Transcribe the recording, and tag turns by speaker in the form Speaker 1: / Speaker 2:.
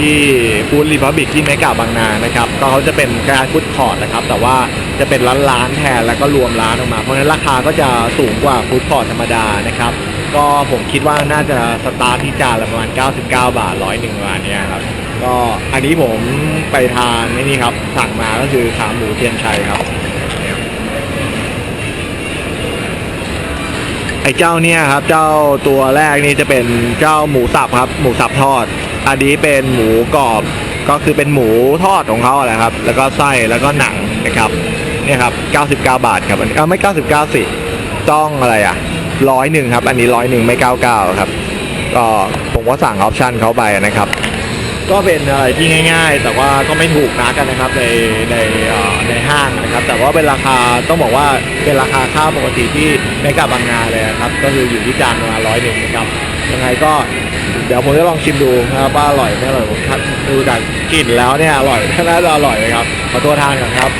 Speaker 1: ที่ฟูดรีพับบิกที่เมกาบางนานะครับ ก็เขาจะเป็นการฟูดคอร์ทนะครับ แต่ว่าจะเป็นร้านร้านแทนแล้วก็รวมร้านออกมา เพราะฉะนั้นราคาก็จะสูงกว่าฟูดคอร์ทธรรมดานะครับ ก็ผมคิดว่าน่าจะสตาร์ทที่จานละประมาณ 99 บาทร้อยหนึ่งประมาณเนี้ยครับ ก็อันนี้ผมไปทานนี่ครับสั่งมาก็คือขาหมูเทียนชัยครับไอ้เจ้าเนี่ยครับ เจ้าตัวแรกนี่จะเป็นเจ้าหมูสับครับ หมูสับทอด อันนี้เป็นหมูกรอบก็คือเป็นหมูทอดของเขาแหละครับ แล้วก็ไส้แล้วก็หนังนะครับเนี่ยครับ99 บาทครับอันนี้เอ้าไม่ 99 สิต้องอะไรอะร้อยหนึ่งครับ อันนี้ร้อยหนึ่งไม่ 99 ครับ ก็ผมก็สั่งออปชันเขาไปนะครับ ก็เป็นอะไรที่ง่ายๆ แต่ว่าก็ไม่ถูกนักกันนะครับในในในห้างนะครับ แต่ว่าเป็นราคาต้องบอกว่าเป็นราคาข้าปกติที่ในกับบางนาเลยนะครับ ก็คืออยู่ที่จานประมาณร้อยหนึ่งนะครับยังไงก็ เดี๋ยวผมจะลองชิมดูนะครับว่าอร่อยไม่อร่อยผมดูจากกลิ่นแล้วเนี่ยอร่อยน่าจะอร่อยเลยครับขอตัวทานก่อนครับ